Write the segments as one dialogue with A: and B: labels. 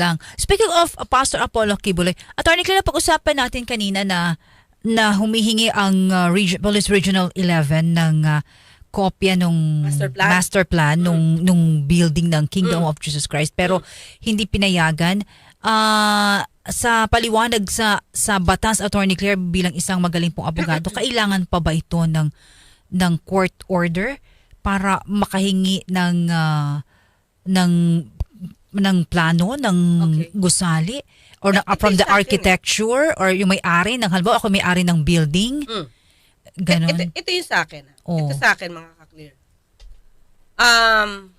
A: lang. Speaking of uh, Pastor Apollo Kibuloy, Attorney Claire, pag-usapan natin kanina na na humihingi ang uh, Reg- Police Regional 11 ng uh, kopya nung
B: Master plan. Mm.
A: master plan nung nung building ng Kingdom of Jesus Christ pero hindi pinayagan. Ah, sa paliwanag sa sa batas Attorney Claire bilang isang magaling pong abogado, kailangan pa ba ito ng ng court order para makahingi ng ah, ng ng plano ng
B: Okay.
A: gusali or
B: Ito
A: from the architecture or yung may-ari ng halimbawa ako may-ari ng building
B: Mm.
A: ganon
B: Ito, ito yung sa akin.
A: Oo.
B: Ito sa akin, mga ka-clear. Um,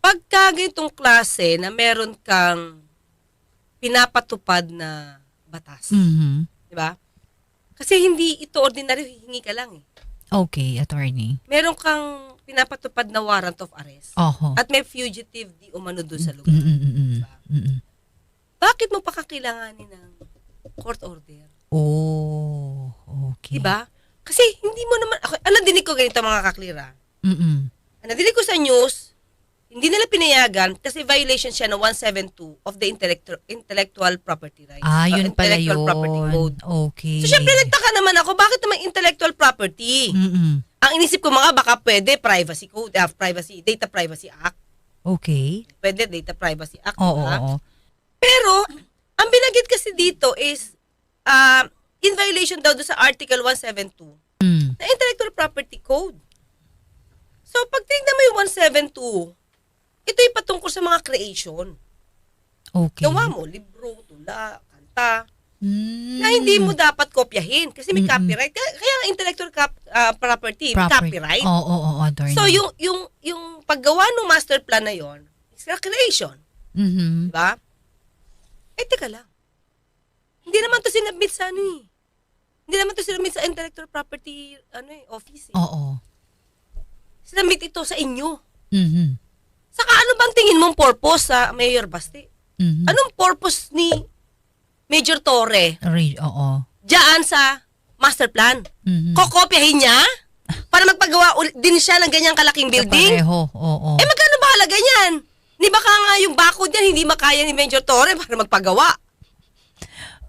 B: pagka ganitong klase na meron kang pinapatupad na batas,
A: Mhm.
B: di ba? Kasi hindi ito ordinary, hingi ka lang eh.
A: okay attorney
B: Meron kang pinapatupad na warrant of arrest.
A: oho
B: At may fugitive di umano doon sa lugar.
A: Mm, mm, mm, mm, mm, mm.
B: Bakit mo pa kakailanganin ng court order?
A: oh okay
B: Di ba? Kasi hindi mo naman, ako, ano dinig ko ganito mga kaklira?
A: Mm-mm.
B: Ang nadinig ko sa news, hindi nila pinayagan kasi violation siya ng 172 of the intellectual intellectual property rights.
A: ah
B: uh,
A: yun pala
B: intellectual
A: yun
B: property code.
A: okay
B: So syempre nagtaka naman ako, bakit naman intellectual property?
A: Mm-mm.
B: Ang inisip ko mga baka pwede privacy code, ah, privacy, data privacy act.
A: okay
B: Pwede data privacy act.
A: oo
B: diba?
A: oo
B: Pero, ang binagit kasi dito is uh, in violation daw sa Article 172
A: Mm.
B: na intellectual property code. So, pag tingnan mo yung 172, ito yung patungkol sa mga creation.
A: okay
B: Gawa mo, libro, tula, kanta,
A: Mm.
B: na hindi mo dapat kopyahin kasi may
A: Mm-mm.
B: copyright. Kaya, kaya ang intellectual cap, ah, property,
A: Property.
B: copyright.
A: oo oo oo
B: So, yung, yung, yung paggawa ng master plan na yon is a creation.
A: Mhm.
B: Diba? Eh, teka lang. Hindi naman to sinabit sa ano eh. Hindi naman to sinabit sa intellectual property ano eh, office eh.
A: oo
B: Sinabit ito sa inyo.
A: Mhm.
B: Saka ano bang tingin mong purpose sa Mayor Baste?
A: Mhm.
B: Anong purpose ni Major Torre
A: Re- oo
B: diyan sa master plan?
A: Mhm.
B: Kokopyahin niya? Para magpagawa uli- din siya ng ganyang kalaking building?
A: Kapareho, oo.
B: Eh magkano ba halaga niyan? Di baka nga yung bakod niyan hindi makaya ni Major Torre para magpagawa?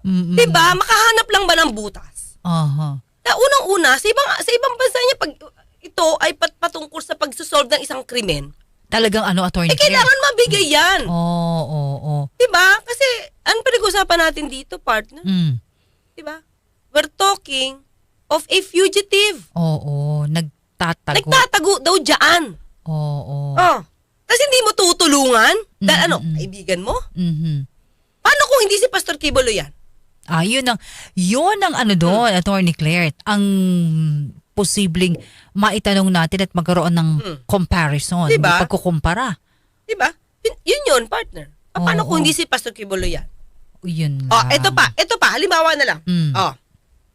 A: Mm-mm.
B: Di ba? Makahanap lang ba ng butas?
A: Aha.
B: Na unang-una, sa ibang, sa ibang bansa niya, pag ito ay pat, patungkol sa pagsusolve ng isang krimen,
A: Talagang ano, attorney
B: eh kailangan mabigay yan.
A: Oo, oo, oo.
B: Di ba? Kasi, ano pinag-usapan natin dito, partner?
A: Mm.
B: Di ba? We're talking of a fugitive.
A: Oo, nagtatago.
B: Nagtatago daw dyan.
A: Oo.
B: Oh. Tapos hindi mo tutulungan? Dahil ano, kaibigan mo?
A: Mhm.
B: Paano kung hindi si Pastor Kibolo yan?
A: Ah, yun ang, yun ang ano doon, Attorney Claire, ang posibleng maitanong natin at magkaroon ng
B: Mm.
A: comparison,
B: Diba?
A: pagkukumpara.
B: Di ba? Yun, yun yun, partner. Pa- Paano
A: Oo.
B: kung hindi si Pastor Kibolo yan?
A: Yun
B: Oh,
A: lang.
B: ito pa, ito pa, halimbawa na lang.
A: Mm.
B: Oh.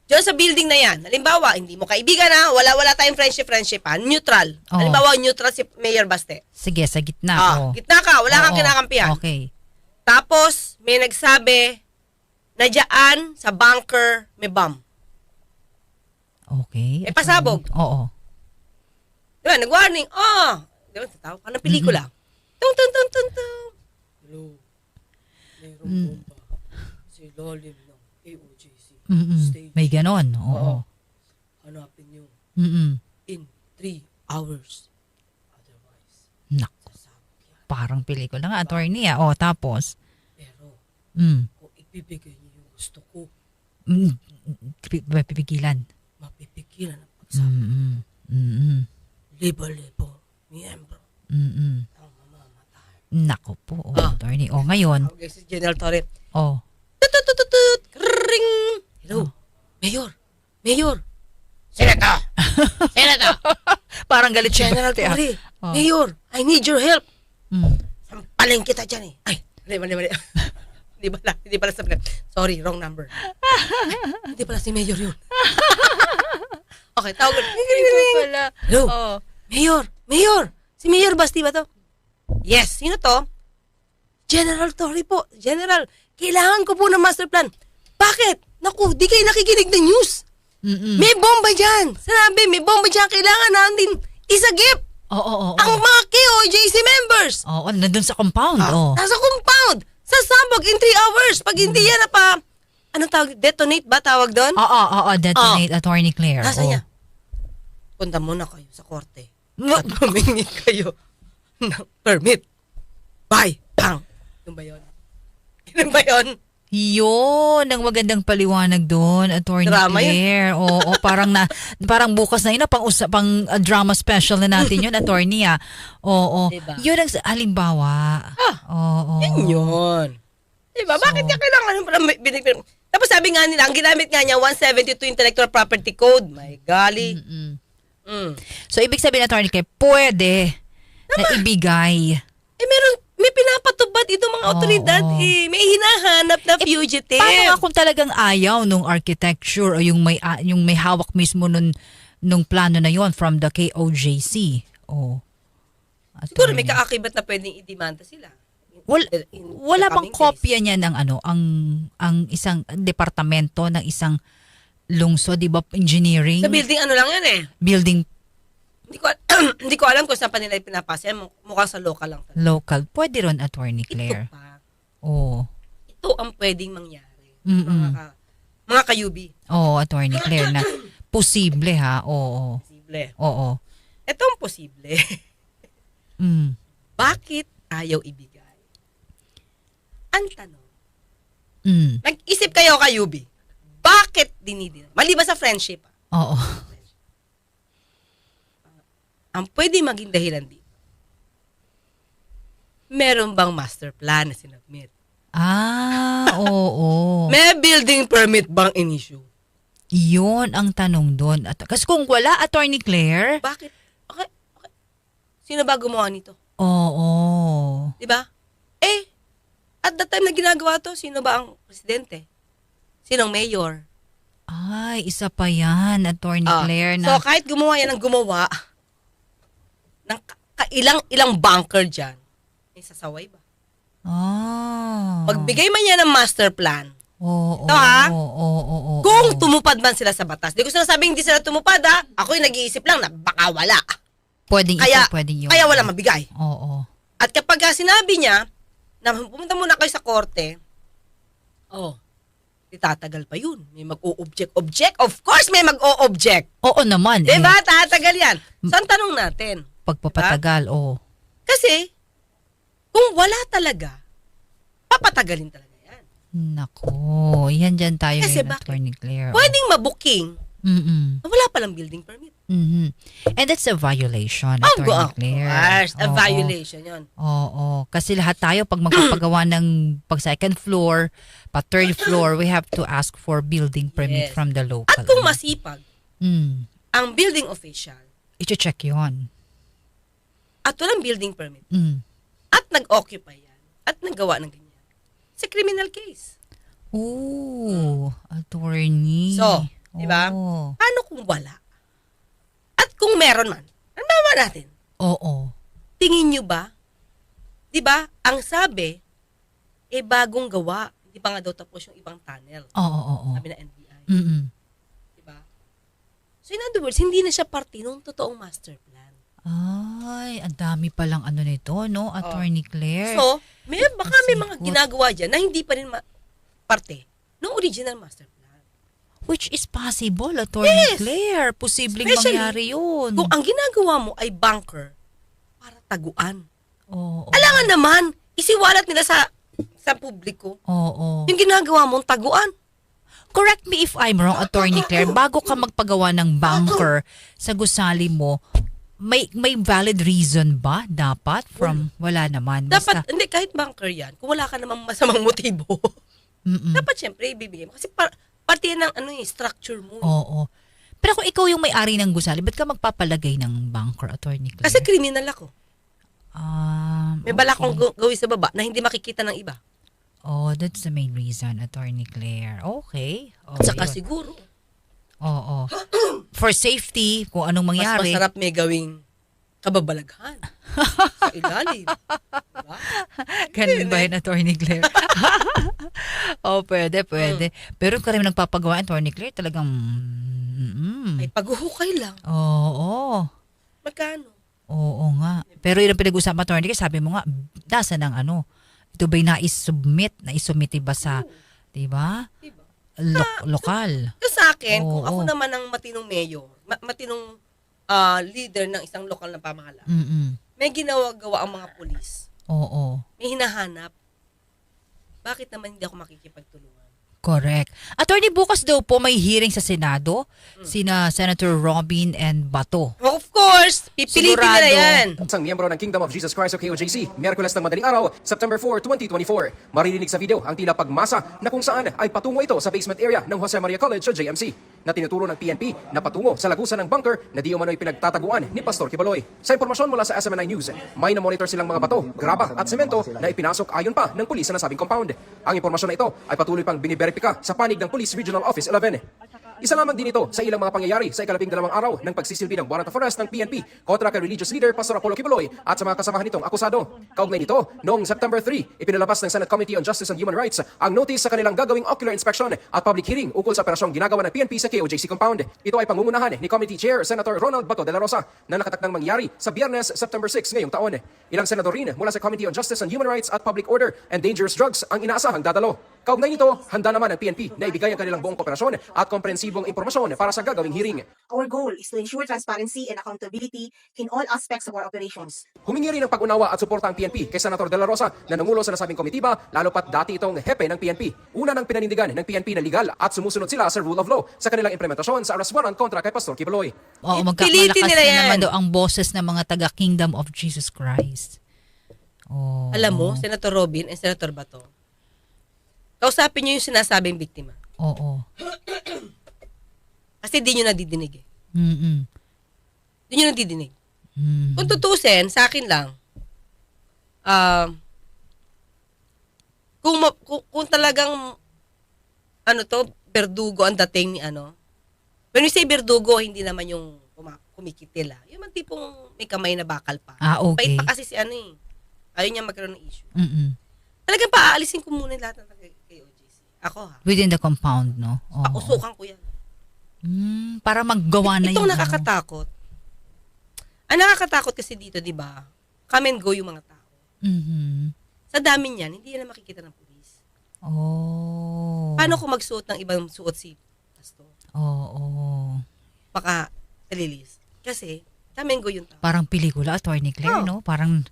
B: Diyan sa building na yan, halimbawa, hindi mo kaibigan ha, wala wala tayong friendship-friendship ha, neutral.
A: Oh.
B: Halimbawa, neutral si Mayor Baste.
A: Sige, sa gitna.
B: Ah,
A: oh.
B: gitna ka, wala kang
A: Oo,
B: kinakampihan.
A: Okay.
B: Tapos, may nagsabi na dyan sa bunker may bomb.
A: Okay.
B: May pasabog.
A: Oo.
B: Di ba? Nag-warning. Oh! Di ba? Tatawa ka ng pelikula. Tung, tung, tung, tung, tung. Hello. Mayroong
A: Mm.
B: bomba sa ilalim ng AOJC.
A: Mm-mm.
B: Stage.
A: May ganon. Oo.
B: Oo. Hanapin nyo
A: Mm-mm.
B: in three hours. Otherwise,
A: Nak,
B: sasabog yan.
A: parang pelikula nga, attorney. Ah. Oh, tapos.
B: Pero,
A: Mm.
B: kung ibibigay nyo yung gusto ko,
A: Mm. Pipi- Pipigilan.
B: mapipigilan ang pagsabog.
A: Mm-mm. Mm-mm.
B: Libo-libo, miyembro
A: Mm-mm. Nako po, oh,
B: Ah.
A: attorney. O, ngayon.
B: Okay, si General Torre.
A: Oh.
B: Tututututut! Ring! Hello?
A: Oh.
B: Mayor! Mayor! Senator! Senator!
A: Parang galit siya.
B: General
A: ah.
B: Torre!
A: Oh.
B: Mayor! I need your help!
A: Mm.
B: Sampalin kita dyan eh. Ay, mali, mali, mali. hindi pala, hindi pala sa Sorry, wrong number. Ay, hindi pala si Mayor yun. okay, tawag ko.
A: pala.
B: Hello?
A: Oh.
B: Mayor! Mayor! Si Mayor Basti ba to? Yes, sino to? General Torre po. General, kailangan ko po ng master plan. Bakit? Naku, di kayo nakikinig ng news.
A: Mm-mm.
B: May bomba dyan. Sinabi, may bomba dyan. Kailangan natin isagip.
A: Oo, oo, oo.
B: Ang mga KO JC members.
A: Oo, nandun sa compound.
B: Ah,
A: oh.
B: Nasa compound. Sasabog in 3 hours. Pag hindi yan na pa, anong tawag? Detonate ba tawag doon?
A: Oo, oo, detonate Attorney Claire.
B: Nasa
A: oo.
B: niya? Punta muna kayo sa korte. At humingi kayo ng permit. Bye! Bang! Yun ba yun? Yun ba yun?
A: Yun, ang magandang paliwanag doon, Attorney
B: Drama yun.
A: Claire. Oo, parang na parang bukas na yun, na pang, usa, pang uh, drama special na natin yun, Attorney ah. Oo,
B: Diba?
A: yun ang halimbawa.
B: Ah,
A: Oo.
B: Yun yun. Diba? Bakit
A: So-
B: niya kailangan yung parang may- binig Tapos sabi nga nila, ang ginamit nga niya, 172 Intellectual Property Code. My golly.
A: Mm-mm.
B: Mm.
A: So, ibig sabihin, Attorney Claire, pwede na ibigay.
B: Eh, meron, may pinapatubad itong mga
A: Oo.
B: otoridad. Eh, may hinahanap na fugitive.
A: Paano nga kung talagang ayaw nung architecture o yung may ah, yung may hawak mismo nun nung plano na yon from the KOJC? Oh.
B: Siguro may
A: Attorney.
B: kaakibat na pwedeng idemanda sila.
A: Wala
B: the
A: bang kopya niya ng ano ang ang isang departamento ng isang lungsod, 'di ba, engineering,
B: Sa building ano lang yan eh.
A: building
B: Hindi ko, hindi ko alam kung saan pa nila. Muk- Mukhang sa local lang. talaga.
A: local. Pwede ron attorney
B: Ito
A: Claire.
B: pa.
A: Oh.
B: Ito ang pwedeng mangyari.
A: Mm-mm.
B: Mga, ka, mga kayubi.
A: Oh, attorney Claire na posible ha. Oo.
B: Posible.
A: Oo.
B: Ito ang posible.
A: Mm.
B: Bakit ayaw ibigay? Ang tanong,
A: Mm.
B: nag-isip kayo kayubi, bakit dinidin? Maliban sa friendship, ah,
A: Oo.
B: Ang pwede maging dahilan dito, meron bang master plan na sinubmit?
A: Ah, oo.
B: May building permit bang in-issue?
A: Yun ang tanong doon. At, kasi kung wala, Attorney Claire,
B: Bakit? Okay, okay. Sino ba gumawa nito?
A: oo.
B: Di ba? Eh, at the time na ginagawa to, sino ba ang presidente? Sinong mayor?
A: Ay, isa pa yan, Attorney
B: Ah,
A: Claire.
B: So
A: Na,
B: kahit gumawa yan ng gumawa, ng ka- ka- ilang bunker dyan, may sasaway ba?
A: ah.
B: Magbigay man yan ng master plan,
A: Oo,
B: Ito, ha?
A: Oo, oo, oo, oo.
B: kung tumupad man sila sa batas. Di ko sinasabing hindi sila tumupad ha. Ako yung nag-iisip lang na baka wala.
A: Pwedeng
B: Kaya,
A: isa, pwedeng yun.
B: kaya wala mabigay.
A: Oo.
B: At kapag sinabi niya, na pumunta muna kayo sa korte, oh, itatagal pa yun. May mag-o-object. Object? Of course may mag-o-object.
A: Oo naman.
B: Di
A: Eh?
B: Tatagal yan. So, ang tanong natin,
A: pagpapatagal, oo.
B: Kasi, kung wala talaga, papatagalin talaga yan.
A: Nako, yan dyan tayo
B: Kasi
A: ngayon,
B: bakit?
A: Attorney Claire.
B: Pwedeng mabuking
A: Mm-mm.
B: wala palang building permit.
A: Mhm. And that's a violation,
B: Oh,
A: Attorney
B: go, of
A: Claire.
B: course. A
A: Oo.
B: violation yun.
A: Oo. Kasi lahat tayo, pag magpapagawa ng pag second floor, pa third floor, we have to ask for building permit
B: Yes.
A: from the local.
B: At kung masipag,
A: Mm.
B: ang building official
A: I-check yun.
B: At walang building permit
A: Mm.
B: at nag-occupy yan at nagawa ng ganyan, it's a criminal case.
A: Ooh, attorney.
B: So, di ba?
A: Oo.
B: Paano kung wala? At kung meron man, ano ba natin?
A: Oo.
B: Tingin nyo ba? Di ba? Ang sabi, eh bagong gawa. Hindi pa nga daw tapos yung ibang tunnel.
A: Oo, oo.
B: Sabi na NBI.
A: Mm-mm.
B: Di ba? So in other words, hindi na siya parte ng totoong master plan.
A: Ay, ang dami palang ano nito, no, Attorney Claire?
B: So, may, baka may mga ginagawa dyan na hindi pa rin ma- parte ng original master plan.
A: Which is possible, Attorney
B: Yes.
A: Claire. Posibleng
B: Especially
A: mangyari yun.
B: Kung ang ginagawa mo ay bunker para taguan.
A: Oo.
B: Alangan naman, isiwalat nila sa sa publiko.
A: Oo.
B: Yung ginagawa mong taguan.
A: Correct me if I'm wrong, Attorney Claire. Bago ka magpagawa ng bunker sa gusali mo, may may valid reason ba dapat from wala naman
B: Dapat,
A: basta
B: hindi, kahit bunker yan, kung wala ka namang masamang motibo,
A: mm
B: dapat syempre ibibigay mo. Kasi par, parte ng ano, eh, structure mo. eh.
A: oo pero kung ikaw yung may-ari ng gusali ba't ka magpapalagay ng bunker attorney Claire?
B: Kasi criminal ako.
A: um,
B: May bala
A: okay.
B: akong gaw- gawin sa baba na hindi makikita ng iba.
A: oh that's the main reason attorney Claire okay oh,
B: saka
A: yun.
B: siguro,
A: oo for safety kung anong
B: mas
A: mangyari
B: masarap may gawing kababalaghan sa ilalim. Diba?
A: Ganun ba yun, Attorney Claire? oh, pwede, pwede. Pero kung kami nagpapagawa, Attorney Claire, talagang... Mm,
B: Ay paghuhukay lang.
A: Oo.
B: Magkano?
A: Oo nga. Pero yun ang pinag-usapan attorney kasi sabi mo nga, nasa ng ano, ito ba'y nais-submit, nais-submit ba sa, di ba?
B: Diba?
A: Lo- lokal.
B: So sa akin, kung
A: Oo.
B: ako naman ang matinong mayor, ma- matinong ah, leader ng isang lokal na pamahalaan,
A: Mm-mm.
B: may ginagawa ang mga pulis.
A: Oo.
B: May hinahanap. Bakit naman hindi ako makikipagtulungan?
A: Correct. Attorney, bukas daw po may hearing sa Senado, sina Senator Robin and Bato.
B: Of course, pipilitin nila
A: Sigurado.
B: yan.
C: Isang miyembro ng Kingdom of Jesus Christ o KOJC, Miyerkules ng madaling araw, September 4, 2024. Maririnig sa video ang tila pagmasa na kung saan ay patungo ito sa basement area ng Jose Maria College o JMC na tinuturo ng PNP na patungo sa lagusan ng bunker na di umano'y pinagtataguan ni Pastor Kibaloy. Sa impormasyon mula sa SMNI News, may na-monitor silang mga bato, graba at semento na ipinasok ayon pa ng pulis sa nasabing compound. Ang impormasyon na ito ay patuloy pang biniberipika sa panig ng Police Regional Office 11. Isa lamang din ito sa ilang mga pangyayari sa ikalabing dalawang araw ng pagsisilbi ng warrant of arrest ng PNP kontra kay religious leader Pastor Apollo Kibuloy at sa mga kasamahan nitong akusado. Kaugnay nito, noong September 3, ipinalabas ng Senate Committee on Justice and Human Rights ang notice sa kanilang gagawing ocular inspection at public hearing ukol sa operasyong ginagawa ng PNP sa KOJC compound. Ito ay pangungunahan ni Committee Chair Senator Ronald Bato de la Rosa na nakatakdang mangyari sa Biyernes, September 6 ngayong taon. Ilang senador rin mula sa Committee on Justice and Human Rights at Public Order and Dangerous Drugs ang inaasahang dadalo. Kaugnay nito, handa naman ang PNP na ibigay ang kanilang buong kooperasyon at komprehensibong impormasyon para sa gagawing hearing.
D: Our goal is to ensure transparency and accountability in all aspects of our operations.
C: Humingi rin ng pag-unawa at suporta ang PNP kay Senator De La Rosa na nangulo sa nasabing komitiba, lalo pat dati itong hepe ng PNP. Una nang pinanindigan ng PNP na legal at sumusunod sila sa rule of law sa kanilang implementasyon sa arrest warrant kontra kay Pastor Kibuloy.
A: Oo, magkakalakas
B: nila
A: na
B: yan.
A: naman daw ang boses ng mga taga Kingdom of Jesus Christ. Oh.
B: Alam mo, Senator Robin and Senator Bato, kausapin niyo yung sinasabing biktima.
A: Oo.
B: Kasi di nyo nadidinig eh.
A: Mm-mm.
B: Di nyo nadidinig.
A: Mm.
B: Kung tutusin, sa akin lang, ah, kung, ma- kung, kung talagang, ano to, berdugo ang dating ni ano, when we say berdugo, hindi naman yung kumikitil ah. Yung man tipong may kamay na bakal pa.
A: Ah, okay.
B: Bait pa kasi si ano eh. Ayaw niya magkaroon ng issue.
A: Mm-mm.
B: Talagang paaalisin ko muna lahat ng. Ako ha.
A: Within the compound, no? Oo.
B: Pausukan ko yan.
A: Mm, para maggawa na
B: Itong
A: yung ano.
B: nakakatakot. Ang nakakatakot kasi dito, di ba? Come and go yung mga tao.
A: Mhm.
B: Sa dami niyan, hindi na makikita ng pulis.
A: Oh.
B: Paano kung magsuot ng ibang suot si pastor?
A: Oo.
B: Baka nalilis. Kasi, come and go yung tao.
A: Parang pelikula, Attorney Claire,
B: Oh.
A: no? Parang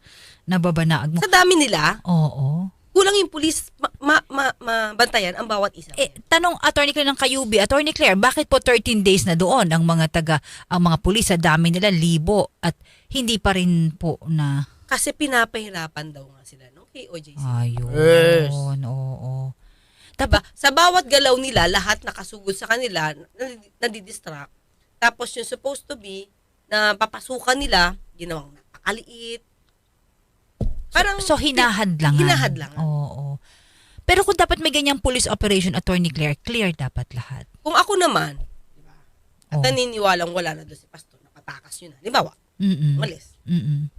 A: nababanaag mo.
B: Sa dami nila,
A: Oo.
B: Kulang yung pulis ma- ma- ma- mabantayan ang bawat isa.
A: Eh, tanong Attorney Claire ng Kayubi, Attorney Claire, bakit po 13 days na doon ang mga taga, ang mga pulis sa dami nila, libo, at hindi pa rin po na,
B: Kasi pinapahirapan daw nga sila no? kay OJC.
A: ayun,
B: Yes.
A: oo.
B: Diba? Sa bawat galaw nila, lahat nakasugod sa kanila, nadi- nadidistract. Tapos yung supposed to be, na papasukan nila, ginawang napakaliit. Parang,
A: So, hinahadlangan.
B: Hinahadlangan.
A: Oo. Pero kung dapat may ganyang police operation, Attorney Claire, clear dapat lahat.
B: kung ako naman, diba, at
A: Oh.
B: naniniwalang wala na doon si pastor, napatakas yun na. Di ba?
A: Mm-mm.
B: Umalis.
A: Mm-mm.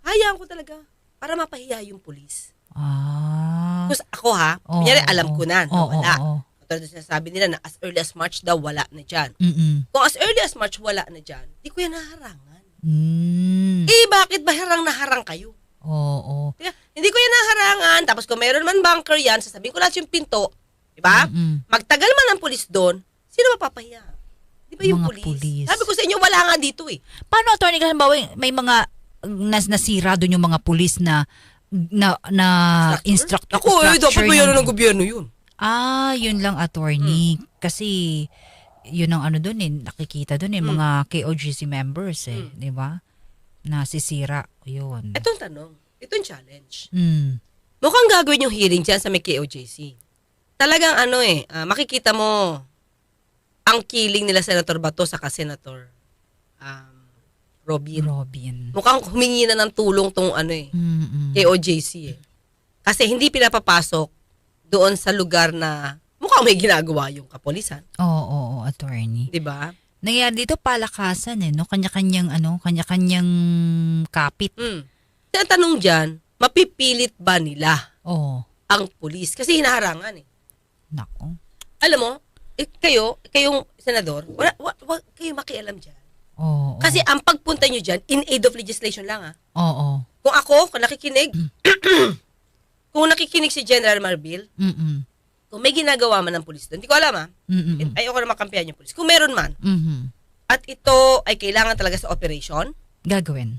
B: Hayaan ko talaga para mapahiya yung pulis.
A: Ah.
B: Tapos ako ha,
A: Oo,
B: kunyari alam ko na, na
A: oo,
B: wala.
A: oo.
B: Katulad na sinasabi nila na as early as March daw, wala na dyan.
A: Mm-mm.
B: Kung as early as March, wala na dyan, di ko yan naharangan.
A: Mm.
B: Eh, bakit ba harang na harang kayo?
A: Oo.
B: Kaya, hindi ko yan naharangan. Tapos kung mayroon man bunker yan, sasabihin ko lahat yung pinto. Di ba?
A: Mm-mm.
B: Magtagal man ang pulis doon, sino mapapahiya? Di ba yung
A: Mga
B: pulis?
A: pulis.
B: Sabi ko sa inyo, wala nga dito eh.
A: Paano, Attorney halimbawa, may mga nas nasira doon yung mga pulis na na na instructor.
B: Ako eh, dapat
A: structure
B: bayaran
A: ng-
B: gobyerno yun.
A: Ah, yun lang attorney.
B: Hmm.
A: Kasi yun ang ano doon eh, nakikita doon eh,
B: Hmm.
A: mga KOGC members eh, di ba? Nasisira, yun.
B: Ito ang tanong. Ito ang challenge.
A: Mm.
B: Mukhang gagawin yung hearing dyan sa may KOJC. Talagang ano eh, ah, makikita mo ang killing nila Senator Bato sa Senator um, Robin.
A: Robin.
B: Mukhang humingi na ng tulong tong ano eh,
A: Mm-mm.
B: KOJC eh. Kasi hindi pinapapasok doon sa lugar na mukhang may ginagawa yung kapolisan.
A: Oo, oo, oo, attorney.
B: Di ba?
A: Nangyari dito palakasan eh, no? Kanya-kanyang ano, kanya-kanyang kapit.
B: Mm. Kaya tanong dyan, mapipilit ba nila
A: Oo.
B: ang pulis? Kasi hinaharangan eh.
A: Nako.
B: Alam mo, eh, kayo, kayong senador, wala, wa, wa, kayo makialam dyan.
A: Oo.
B: Kasi ang pagpunta nyo dyan, in aid of legislation lang ah.
A: Oo.
B: Kung ako, kung nakikinig, kung nakikinig si General Marbil,
A: Mm-mm.
B: Kung may ginagawa man ng pulis doon, hindi ko alam ah.
A: Mm-mm.
B: Ayoko na makampihan yung pulis. Kung meron man,
A: Mhm.
B: at ito ay kailangan talaga sa operation,
A: Gagawin.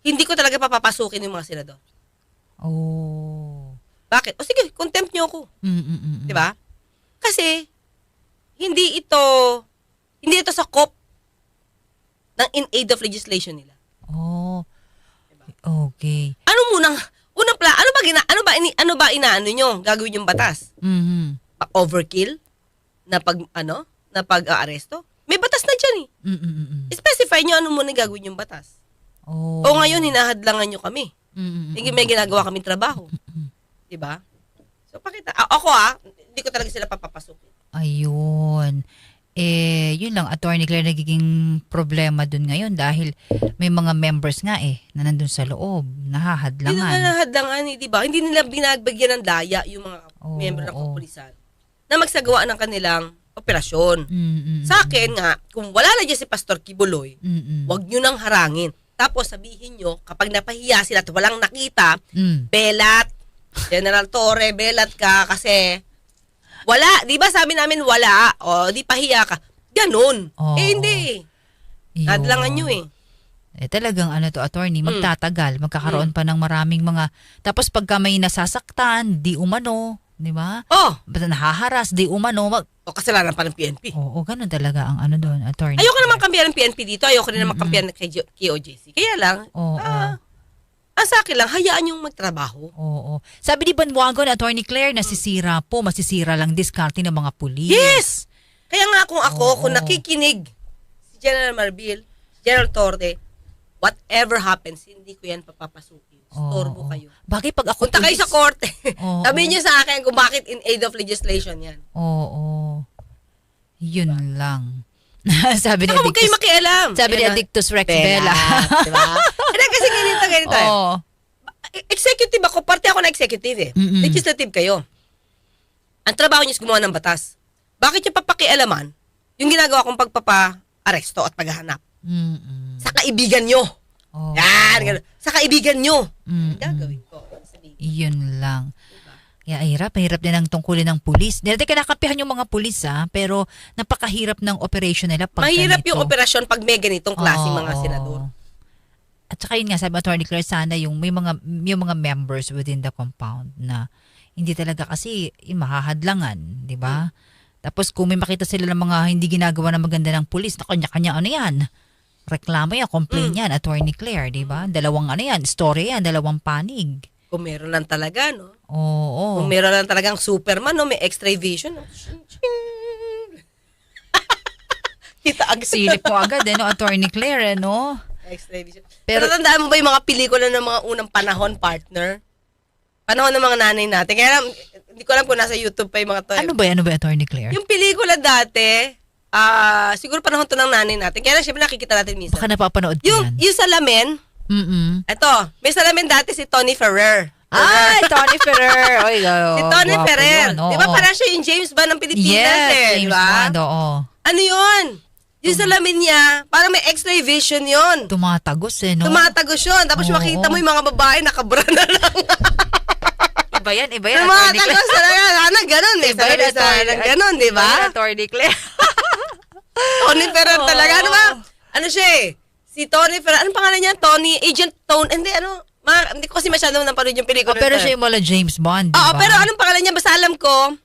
B: hindi ko talaga papapasukin yung mga senador.
A: Oh.
B: Bakit? O sige, contempt nyo ako.
A: Mm-mm.
B: Di ba? Kasi, hindi ito, hindi ito sa COP ng in aid of legislation nila.
A: Oh. Okay.
B: Ano munang, unang pla, ano ba, gina, ano ba, ini, ano ba inaano nyo? Gagawin yung batas?
A: Mhm.
B: Pa- overkill? Na pag, ano? Na pag-aaresto? May batas na dyan eh.
A: Mm-mm.
B: Specify nyo ano muna gagawin yung batas.
A: Oh.
B: O ngayon, hinahadlangan nyo kami.
A: Mm-mm.
B: Hindi may ginagawa kaming trabaho. Di ba? So, pakita. A- ako ah, hindi ko talaga sila papapasukin.
A: Ayun. Eh, yun lang, Attorney Claire, nagiging problema dun ngayon dahil may mga members nga eh, na nandun sa loob,
B: Hindi na
A: nahahadlangan.
B: eh, di ba? Hindi nila binagbagyan ng daya yung mga
A: Oo,
B: miyembro ng kapulisan na magsagawa ng kanilang operasyon.
A: Mm-mm.
B: Sa akin nga, kung wala na dyan si Pastor Kibuloy,
A: Mm-mm.
B: wag nyo nang harangin. Tapos sabihin nyo, kapag napahiya sila at walang nakita,
A: Mm.
B: belat, General Torre, belat ka kasi wala. Di ba sabi namin wala? O, di pahiya ka. Ganun.
A: Oo.
B: Eh, hindi.
A: Yun.
B: Hadlangan nyo eh.
A: Eh talagang ano to, attorney,
B: Hmm.
A: magtatagal, magkakaroon pa ng maraming mga, tapos pagka may nasasaktan, di umano, di ba?
B: Oh,
A: Basta nahaharas, di umano, mag,
B: o kasalanan pa ng PNP.
A: oo, ganun talaga ang ano doon, attorney.
B: Ayoko naman kampiyan ng PNP dito. Ayoko rin naman kampiyan kay, kay OJC. Kaya lang,
A: Oo.
B: ah, ang sa akin lang, hayaan yung magtrabaho.
A: Oo. Sabi ni Banwagon, Attorney Claire, nasisira po, masisira lang diskarte ng mga pulis.
B: Yes! Kaya nga kung ako,
A: Oo.
B: kung nakikinig si General Marbil, si General Torre, whatever happens, hindi ko yan papapasukin. Storbo
A: Oo.
B: kayo.
A: Bakit pag ako
B: Punta kayo sa korte.
A: Oo.
B: Sabihin niyo sa akin kung bakit in aid of legislation yan.
A: Oo. Yun lang. sabi ni
B: Saka huwag kayo
A: Addictus,
B: makialam.
A: sabi ni
B: Yan na.
A: Addictus Rex
B: Bella.
A: Bella.
B: diba? Hindi, kasi ganito, ganito. eh.
A: Oo.
B: Executive ako, parte ako na executive eh.
A: Mm-mm.
B: Legislative kayo. Ang trabaho niyo is gumawa ng batas. Bakit yung papakialaman yung ginagawa kong pagpapa-aresto at paghahanap?
A: Mm-mm.
B: Sa kaibigan nyo.
A: Oo.
B: Yan, ganun. Sa kaibigan nyo.
A: Mm-mm.
B: Gagawin ko.
A: Yun lang. Kaya hirap, hirap din ang tungkulin ng pulis. Dati kinakampihan yung mga pulis ha, pero napakahirap ng operation nila pag
B: Mahirap
A: ganito.
B: yung operasyon pag may ganitong klaseng mga
A: Oo.
B: senador.
A: At saka yun nga, sabi Attorney Claire, sana yung may mga, yung mga members within the compound na hindi talaga kasi eh, mahahadlangan, di ba? Tapos kung may makita sila ng mga hindi ginagawa na maganda ng pulis, na kanya-kanya ano yan? Reklamo yan, complain
B: Mm.
A: yan, Attorney Claire, di ba? Dalawang ano yan, story yan, dalawang panig.
B: Kung meron lang talaga, no?
A: Oo.
B: Kung meron lang talagang Superman, no? May extra vision, no? Kita agad.
A: Silip mo agad, eh, no? Attorney Claire, eh, no?
B: Extra vision.
A: Pero-
B: Pero, tandaan mo ba yung mga pelikula ng mga unang panahon, partner? Panahon ng mga nanay natin. Kaya alam, hindi ko alam kung nasa YouTube pa yung mga to.
A: Ano ba, ano ba, Attorney Claire?
B: Yung pelikula dati, ah siguro panahon to ng nanay natin. Kaya lang, syempre nakikita natin minsan.
A: Baka napapanood ko
B: Yung,
A: yan.
B: yung salamin,
A: Mm-mm.
B: eto, may salamin dati si Tony Ferrer.
A: Ay, Tony Ferrer. Oy, oh,
B: si Tony
A: gwapo
B: Ferrer.
A: yun, oo.
B: Di ba parang siya yung James Bond ng Pilipinas
A: yes,
B: eh?
A: James
B: ba?
A: Bond, oo.
B: Ano yun? Yung salamin niya, parang may extra vision yun.
A: Tumatagos eh, no?
B: Tumatagos yun. Tapos
A: Oo.
B: makita mo yung mga babae nakabra na lang.
A: iba yan, iba yan,
B: Tumatagos
A: Claire.
B: talaga. Sana ganun. May
A: Iba yan,
B: salamin sa
A: Attorney-
B: ng ganun, di ba?
A: Iba yan, Attorney Claire.
B: Tony Ferrer talaga. Ano ba? Ano siya eh? Si Tony Ferrer. Anong pangalan niya? Tony, Agent Tone. Hindi, ano? Ma, hindi ko kasi masyadong napanood yung
A: Oh,
B: pelikula.
A: pero
B: na to
A: siya yung mala James Bond, di
B: Oo, pero anong pangalan niya? Basta alam ko,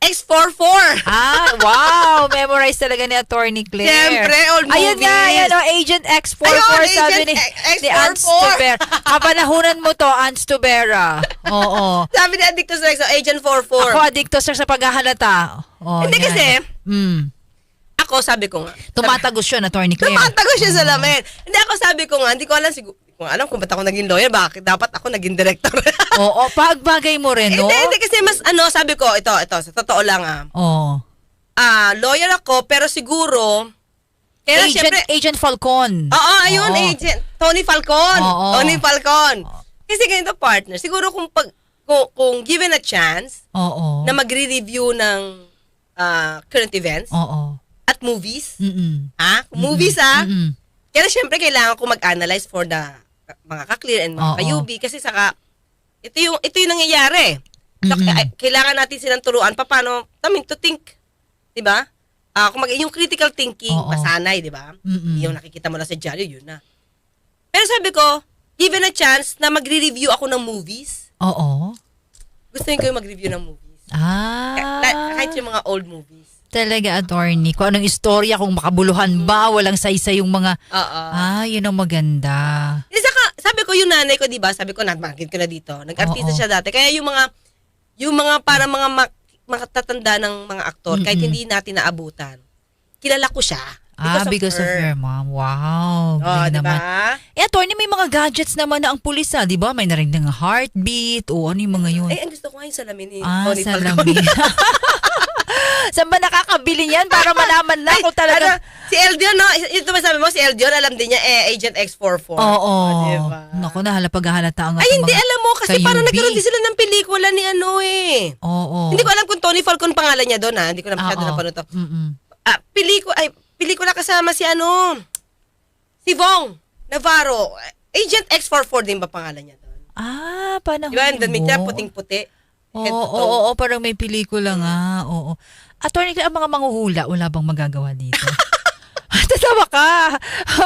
B: X44.
A: Ah, wow! Memorize talaga ni Attorney Claire.
B: Siyempre, old
A: Ayun nga,
B: movies.
A: ayan o, Agent X44,
B: Ayun,
A: sabi
B: Agent
A: ni,
B: X-
A: ni Ants
B: X44.
A: Tubera. Kapanahunan mo to, Ants Tubera. Oo.
B: Sabi ni Addictus Rex, oh, Agent 44.
A: Ako adikto sir sa paghahalata. Oh,
B: Hindi
A: yan.
B: kasi,
A: Mm.
B: Ako sabi ko nga,
A: Tumatagos siya, Attorney Claire.
B: Tumatago siya sa lamin. Hindi ako sabi ko nga, hindi ko alam siguro, ko alam kung ba't ako naging lawyer, bakit dapat ako naging director.
A: Oo, pagbagay mo rin, no?
B: Hindi, hindi kasi mas ano, sabi ko, ito, ito, sa totoo lang ah.
A: Oo.
B: Ah, lawyer ako, pero siguro, kaya
A: Agent,
B: syempre,
A: Agent Falcon.
B: oo, ayun,
A: Oo.
B: agent, Tony Falcon.
A: Oo.
B: Tony Falcon. Kasi ganito partner, siguro kung pag, kung, kung given a chance
A: Oo.
B: na magre-review ng ah, current events,
A: Oo.
B: At movies.
A: Mm-mm.
B: Ha? Kung movies ha.
A: Mm-mm.
B: Kaya syempre kailangan ko mag-analyze for the uh, mga ka-clear and mga ka-UB kasi saka ito yung ito yung nangyayari. So,
A: Mm-mm.
B: kailangan natin silang turuan pa paano I mean, to think, 'di ba? Ah, kung mag yung critical thinking,
A: Oo.
B: masanay, 'di ba?
A: Mm-mm.
B: Yung nakikita mo na sa dyaryo, yun na. Pero sabi ko, given a chance na magre-review ako ng movies,
A: Oo.
B: gusto ko yung mag-review ng movies.
A: Ah.
B: Ka- Kahit yung mga old movies.
A: Talaga, attorney. Kung anong istorya, kung makabuluhan ba, walang saysay yung mga...
B: Oo.
A: Ah, yun ang maganda.
B: Eh, saka, sabi ko, yung nanay ko, di ba? Sabi ko, nabanggit ko na dito. Nag-artista
A: Oo.
B: siya dati. Kaya yung mga, yung mga para mga mak- makatatanda ng mga aktor, kahit hindi natin naabutan, kilala ko siya.
A: ah, because of her, mom. Wow.
B: Oh,
A: galing
B: di
A: naman.
B: ba?
A: Eh, attorney, may mga gadgets naman na ang pulis, ah. Di ba? May narinig ng heartbeat o ano yung mga yun.
B: Eh, ang gusto ko nga yung salamin ni
A: ah,
B: Tony
A: salamin. Saan ba nakakabili niyan para malaman na kung talaga...
B: ano, si Eldion, no? Ito ba sabi mo, si Eldion, alam din niya, eh, Agent X44.
A: Oo.
B: Oh, diba?
A: Naku, nahala paghahalata ang
B: Ay, hindi, alam mo, kasi parang nagkaroon din sila ng pelikula ni ano eh.
A: Oo.
B: Hindi ko alam kung Tony Falcon pangalan niya doon ha. Hindi ko na masyado
A: Oo.
B: napanood to.
A: Mm-mm.
B: Ah, pelikula, ay, pelikula kasama si ano, si Vong Navarro. Agent X44 din ba pangalan niya doon?
A: Ah, panahon
B: Di ba? Doon may tira
A: mo.
B: puting-puti.
A: Oo, oo, oo, parang may pelikula nga. Oo. Attorney, ang mga manguhula, wala bang magagawa dito? tatawa ka.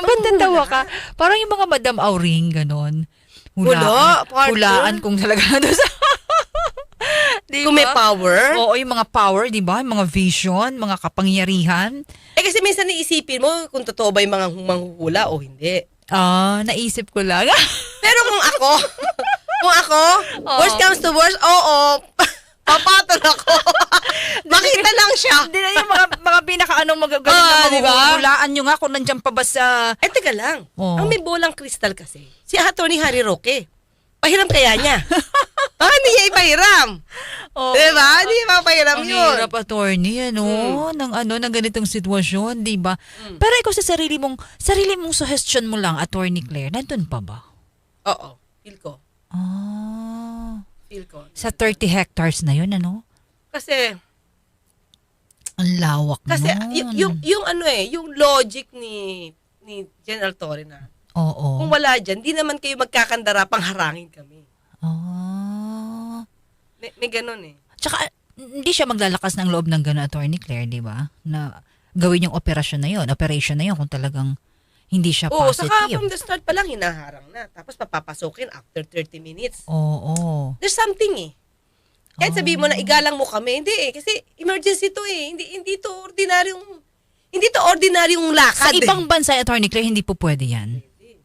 A: Ba't tatawa ka? Parang yung mga Madam Auring, ganon.
B: Wala, partner.
A: Hulaan kung talaga nandun sa... di
B: Kung may power.
A: Oo, yung mga power, di ba? Yung mga vision, mga kapangyarihan.
B: Eh kasi minsan iisipin mo kung totoo ba yung mga manghuhula o hindi.
A: Ah, naisip ko lang.
B: Pero kung ako, kung ako,
A: Oo.
B: worst comes to worst, oo, papatol ako. Makita lang siya.
A: Hindi na yung mga, mga pinaka-anong magagaling
B: Ah,
A: na
B: di ba?
A: Hulaan nyo nga kung nandyan pa ba sa...
B: Eh, teka lang.
A: Oo.
B: Ang may bolang kristal kasi, si Atty. Harry Roque. Pahiram kaya niya. Baka hindi niya ipahiram.
A: Oo.
B: Diba? Hindi niya mapahiram
A: Ang
B: yun.
A: hirap, attorney, ano, ng ano, ng ganitong sitwasyon, di ba? Pero ikaw sa sarili mong, sarili mong suggestion mo lang, attorney Claire, nandun pa ba?
B: Oo. Feel ko.
A: Ah,
B: Feel ko.
A: sa 30 hectares na yun, ano?
B: Kasi,
A: Ang lawak
B: kasi
A: nun.
B: y- yung, yung ano eh, yung logic ni ni General Torre na,
A: Oo.
B: kung wala dyan, di naman kayo magkakandara pang harangin kami.
A: Ah.
B: May, may ganun eh.
A: Tsaka, hindi siya maglalakas ng loob ng gano'n, attorney Claire, di ba? Na gawin yung operasyon na yun, operation na yun, kung talagang hindi siya
B: Oo, saka
A: positive.
B: from the start pa lang, hinaharang na. Tapos papapasukin after 30 minutes.
A: Oo.
B: There's something eh. Kahit sabihin mo na igalang mo kami, hindi eh. Kasi emergency to eh. Hindi, hindi to ordinaryong, hindi to ordinaryong
A: Sa
B: lakad
A: ibang
B: eh.
A: bansa, attorney Claire, hindi po pwede yan.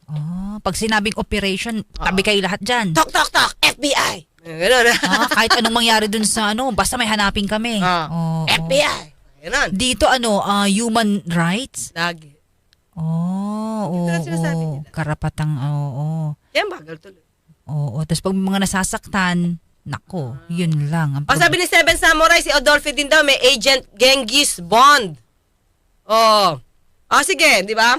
A: Ah, pag sinabing operation, tabi kayo lahat dyan.
B: Tok, tok, tok, FBI! Ganun.
A: ah, kahit anong mangyari dun sa ano, basta may hanapin kami.
B: Ah,
A: Oo.
B: FBI! Ganun.
A: Dito ano, ah, human rights?
B: Lagi.
A: Oh, oo.
B: Sinasabi
A: oo.
B: nila.
A: Karapatang, oo.
B: Yan, bagal tuloy.
A: Oo. Tapos pag mga nasasaktan, nako, yun lang. Ang
B: Pag sabi ni Seven Samurai, si Adolfo din daw, may agent Genghis Bond. Oh. Ah, sige, di ba?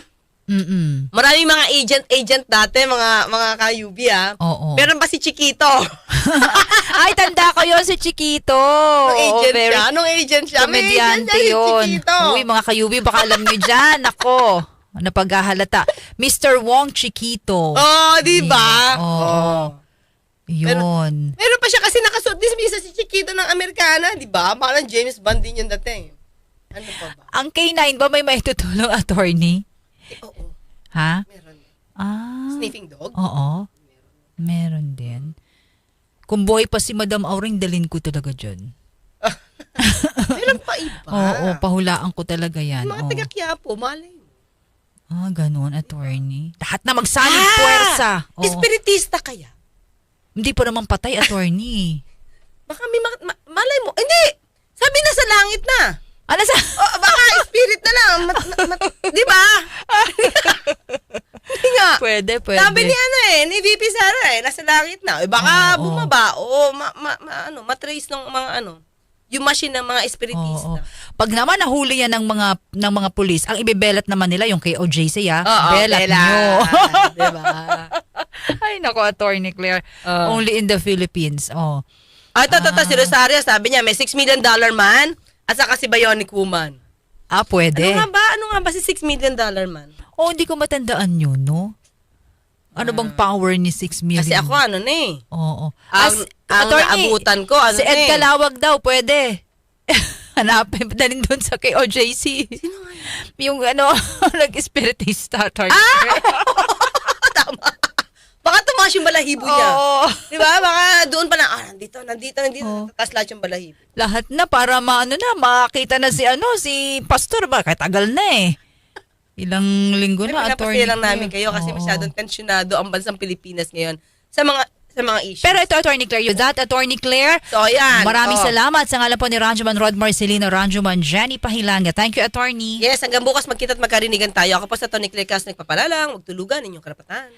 A: Mm-mm.
B: Maraming mga agent-agent dati, mga mga ka-UB ah.
A: Oo.
B: Meron pa si Chiquito.
A: Ay, tanda ko yun si Chiquito.
B: Anong
A: Oo,
B: agent
A: very
B: siya? Anong agent siya? May agent siya, si. Chiquito.
A: Uy, mga kayubi, baka alam nyo dyan. Ako, napaghahalata. Mr. Wong Chiquito.
B: Oh, di ba?
A: Oo.
B: Oh.
A: Yun.
B: Meron pa siya kasi nakasuot din minsan si Chiquito ng Amerikana, di ba? Parang James Bond din yung dating. Ano pa ba?
A: Ang K9 ba may maitutulong attorney?
B: Eh, oo,
A: Ha?
B: meron.
A: Ah.
B: Sniffing dog?
A: Oo. Meron din. Kung buhay pa si Madam Auring, dalin ko talaga dyan.
B: meron pa iba.
A: Oo, pahulaan ko talaga yan.
B: Mga
A: Oo.
B: taga Quiapo, malay.
A: Ah, ganun, attorney. Lahat na magsaling puwersa. Oo.
B: Espiritista kaya?
A: Hindi pa naman patay, attorney.
B: Baka may ma- ma- malay mo. Hindi! Sabi na sa langit na.
A: Ano sa...
B: Oh, baka spirit na lang. Mat- mat- mat- di ba? Hindi nga.
A: Pwede, pwede.
B: Sabi ni ano eh, ni VP Sara eh, nasa langit na. Eh, baka
A: Oo.
B: bumaba o ma, ma, ma- ano, matrace ng mga ano, yung machine ng mga
A: Oo.
B: espiritista.
A: Pag naman nahuli yan ng mga ng mga pulis, ang ibebelat naman nila yung kay OJC ah.
B: Oo,
A: belat
B: Bella.
A: nyo.
B: diba?
A: Ay nako, Attorney Claire.
B: Oo.
A: Only in the Philippines. Oh.
B: Ah, ito, ito, ito, si Rosario, sabi niya, may 6 million dollar man at saka si Bionic Woman.
A: Ah, pwede.
B: Ano nga ba? Ano nga ba si 6 million dollar man?
A: Oh, hindi ko matandaan yun, no? Ano bang power ni 6 million?
B: Kasi ako ano na eh.
A: Oo.
B: Ang- ang naabutan ko, ano
A: si Ed
B: na eh.
A: Kalawag daw, pwede. Hanapin, dalhin doon sa kay OJC. Sino Yung ano, nag-spiritista. Ah!
B: Tama. Baka tumaas yung balahibo niya.
A: Oo.
B: Di ba? Baka doon pa na, ah, nandito, nandito, nandito.
A: Oo.
B: Tapos lahat yung balahibo.
A: Lahat na para maano na, makita na si ano, si Pastor ba? Kahit tagal na eh. Ilang linggo na,
B: pinapasaya lang namin kayo kasi
A: Oo.
B: masyadong tensyonado ang bansang Pilipinas ngayon sa mga sa mga issues.
A: Pero ito, Attorney Claire, you that, Attorney Claire,
B: so, yan.
A: maraming
B: Oh.
A: salamat sa ngalan po ni Ranjuman Rod Marcelino, Ranjuman Jenny Pahilanga. Thank you, Attorney.
B: Yes, hanggang bukas magkita at magkarinigan tayo. Ako po sa Tony Claire Cas, nagpapalalang, magtulugan, inyong karapatan.